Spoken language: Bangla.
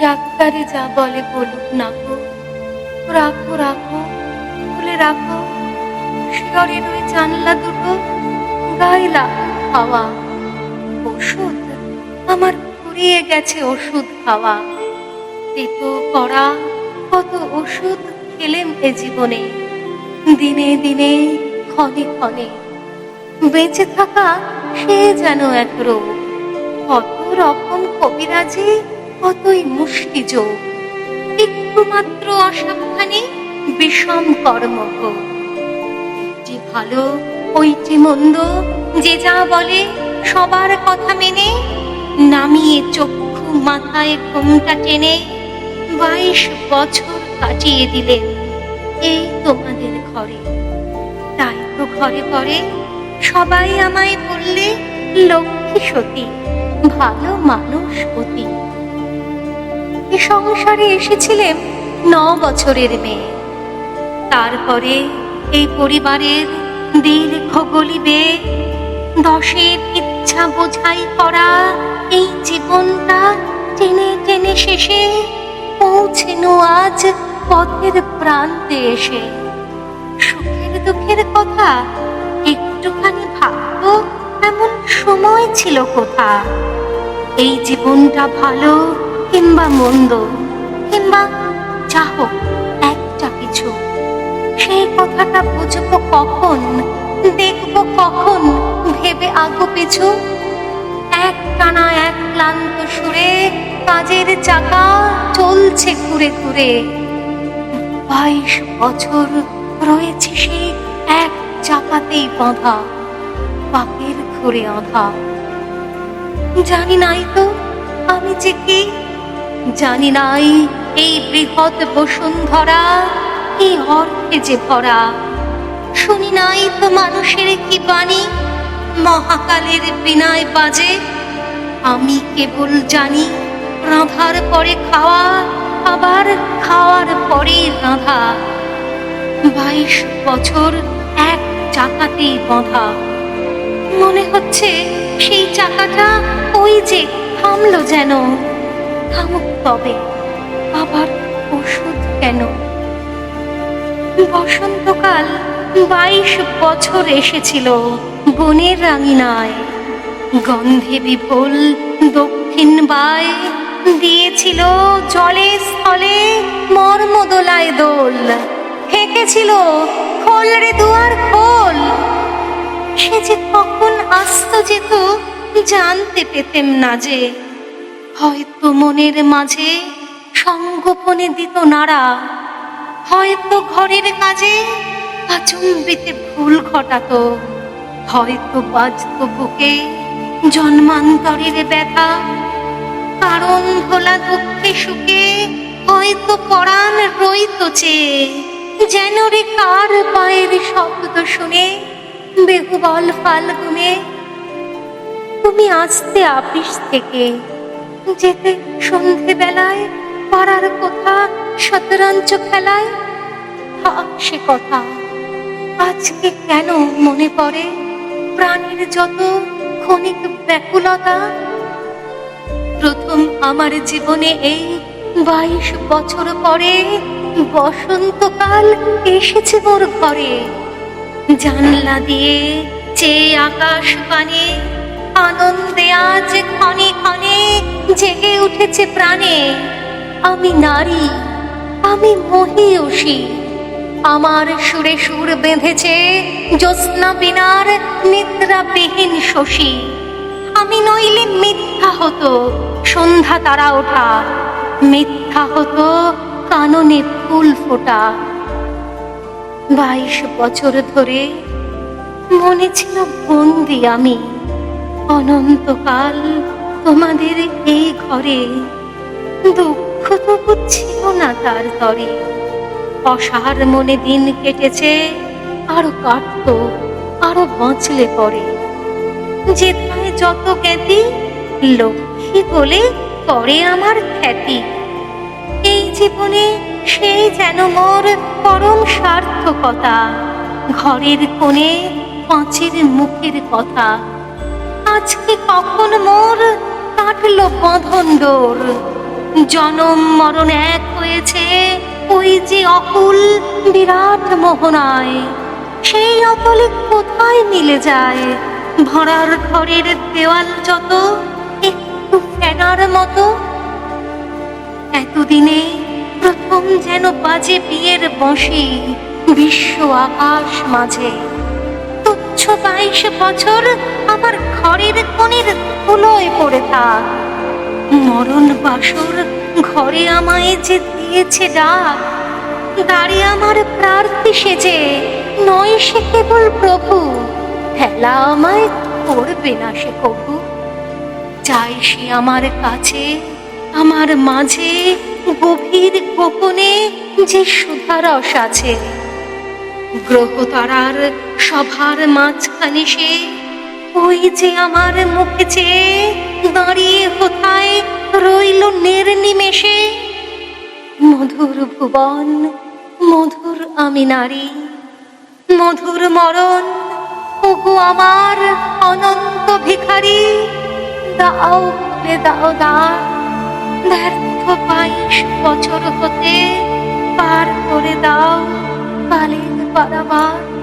ডাক্তারে যা বলে বলুক না। রাখো রাখো, খুলে রাখো। শিয়রের ওই জানলা দুটো, গায়ে লাগো খাওয়া ওষুধ, আমার ফুরিয়ে গেছে ওষুধ খাওয়া। তেতো করা কত ওষুধ খেলেম এ জীবনে। দিনে দিনে, ক্ষণে ক্ষণে। বেঁচে থাকা সে যেন এক রোগ। কত রকম কবিরাজি কতই মুষ্টি যোগ একটু মাত্র অসাবধানে বিষম কর্মভোগ যে ভালো, ওইটি মন্দ, যে যা বলে সবার কথা মেনে, নামিয়ে চক্ষু মাথায় ঘুমটা টেনে বাইশ বছর কাটিয়ে দিলেন। এই তোমাদের ঘরে। তাই তো ঘরে ঘরে সবাই আমায় বললে লক্ষ্মী সতী, ভালো মানুষ অতি। এ সংসারে এসেছিলেন ন বছরের মেয়ে। তারপরে এই পরিবারের দীর্ঘ গলিবে দশের ইচ্ছা বোঝাই করা এই জীবনটা টেনে টেনে শেষে পৌঁছেনো আজ পথের প্রান্তে এসে। সুখের দুঃখের কথা, একটুখানি ভাবতো এমন সময় ছিল কোথা? এই জীবনটা ভালো কিংবা মন্দ, কিংবা যা হোক, একটা কিছু। সেই কথাটা বুঝব কখন, দেখব কখন, ভেবে আগো পিছু। এক টানা এক ক্লান্ত সুরে কাজের চাকা চলছে ঘুরে ঘুরে। বাইশ বছর রয়েছে সেই এক চাকাতেই বাঁধা পাকের ঘুরে আধা। জানি নাই তো আমি যে কি জানি নাই এই বৃহৎ বসুন্ধরা এই অর্থে যে ভরা। শুনি নাই তো মানুষের কি বাণী, মহাকালের বিনায় বাজে। আমি কেবল জানি, রাঁধার পরে খাওয়া, আবার খাওয়ার পরে রাঁধা। বাইশ বছর এক চাকাতেই বাঁধা। মনে হচ্ছে সেই চাকাটা ওই যে থামলো যেন। থামুক তবে। আবার ওষুধ কেন? বসন্তকাল বাইশ বছর এসেছিল বনের রাঙিনায়। গন্ধে বিভোল দক্ষিণ বায় দিয়েছিল জলে স্থলে মর্মদোলায় দোল। হেঁকেছিল খোল রে দুয়ার খোল। সে যে কখন আসত যেত জানতে পেতেম না যে হয়তো মনের মাঝে সঙ্গোপনে দিত নাড়া। হয়তো ঘরের কাজে আচম্বিতে ভুল ঘটাত। হয়তো বাজত বুকে জন্মান্তরের ব্যথা। কারণ ভোলা দুঃখে সুখে হয়তো পরাণ রইত চেয়ে যেন রে কার পায়ের শব্দ শুনে বেহুবল ফাল্গুনে, তুমি আসতে আপিস থেকে যেতে সন্ধে বেলায় পাড়ার কোথা শতরঞ্চ খেলায়। থাক সে কথা। আজকে কেন মনে পড়ে প্রাণীর যত ক্ষণিক ব্যাকুলতা? প্রথম আমার জীবনে এই বাইশ বছর পরে বসন্তকাল এসেছে মোর ঘরে। জানলা দিয়ে চেয়ে আকাশ পানে আনন্দে আজ ক্ষণে ক্ষণে জেগে উঠেছে প্রাণে। আমি নারী, আমি মহিয়সী। আমার সুরে সুর বেঁধেছে জ্যোৎস্না বিনার নিদ্রাবিহীন শশী। আমি নইলে মিথ্যা হতো, সন্ধ্যা তারা ওঠা। মিথ্যা হতো, কাননে ফুল ফোটা। বাইশ বছর ধরে মনে ছিল বন্দি আমি। অনন্তকাল তোমাদের এই ঘরে দুঃখ তো ছিল না তার তরে। অসার মনে দিন কেটেছে, আরও কাটত, আরও বাঁচলে পরে। যেথায় যত জ্ঞাতি, লক্ষ্মী বলে করে আমার খ্যাতি। এই জীবনে সেই যেন মোর পরম সার্থকতা, ঘরের কোণে পাঁচের মুখের কথা। আজকে কখন মোর? কাটলো বাঁধন ডোর জনম মরণ এক হয়েছে, ওই যে অকুল বিরাট মোহনায়। সেই অতলে কোথায় মিলে যায়? ভরার ঘরের দেওয়াল যত, একটু ফেনার মতো। এতদিনে প্রথম যেন বাজে বিয়ের বসে বিশ্ব আকাশ মাঝে। তুচ্ছ বাইশ বছর আমার ঘরের কোণের ধুলোয় পড়ে থাক। মরণ বাসর ঘরে আমায় যে দিয়েছে ডাক দাঁড়িয়ে আমার প্রার্থী সেজে নয় সে কেবল প্রভু। হেলা আমায় করবে না সে কবু। চাই সে আমার কাছে, আমার মাঝে, গভীর গোপনে যে সুধারস আছে। গ্রহ তারার সভার মাঝখানে সে ওই যে আমার মুখে চেয়ে দাঁড়িয়ে কোথায় রইল নের নিমেষে মধুর ভুবন, মধুর আমি নারী, মধুর মরণ ওগো আমার অনন্ত ভিখারি। দাও খুলে দাও দ্বার ব্যর্থ বাইশ বছর হতে, পার করে দাও কালের পারাবার